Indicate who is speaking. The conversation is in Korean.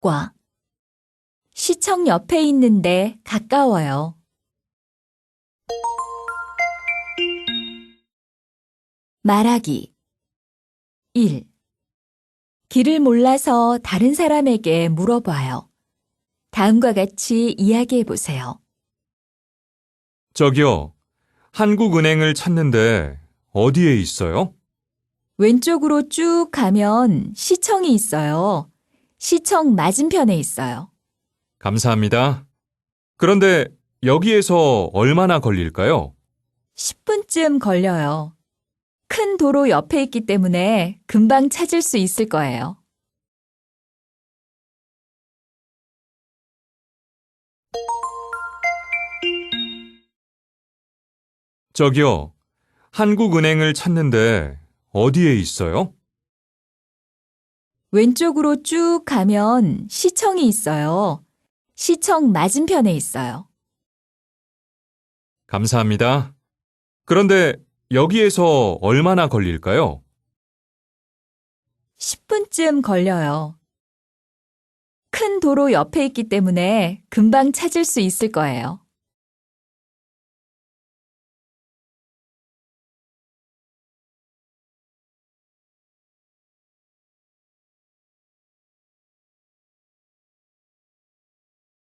Speaker 1: 과 시청 옆에 있는데 가까워요. 말하기 1. 길을 몰라서 다른 사람에게 물어봐요. 다음과 같이 이야기해 보세요.
Speaker 2: 저기요, 한국은행을 찾는데 어디에 있어요?
Speaker 1: 왼쪽으로 쭉 가면 시청이 있어요. 시청 맞은편에 있어요.
Speaker 2: 감사합니다. 그런데 여기에서 얼마나 걸릴까요?
Speaker 1: 10분쯤 걸려요. 큰 도로 옆에 있기 때문에 금방 찾을 수 있을 거예요.
Speaker 2: 저기요, 한국은행을 찾는데 어디에 있어요?
Speaker 1: 왼쪽으로 쭉 가면 시청이 있어요. 시청 맞은편에 있어요.
Speaker 2: 감사합니다. 그런데 여기에서 얼마나 걸릴까요?
Speaker 1: 10분쯤 걸려요. 큰 도로 옆에 있기 때문에 금방 찾을 수 있을 거예요.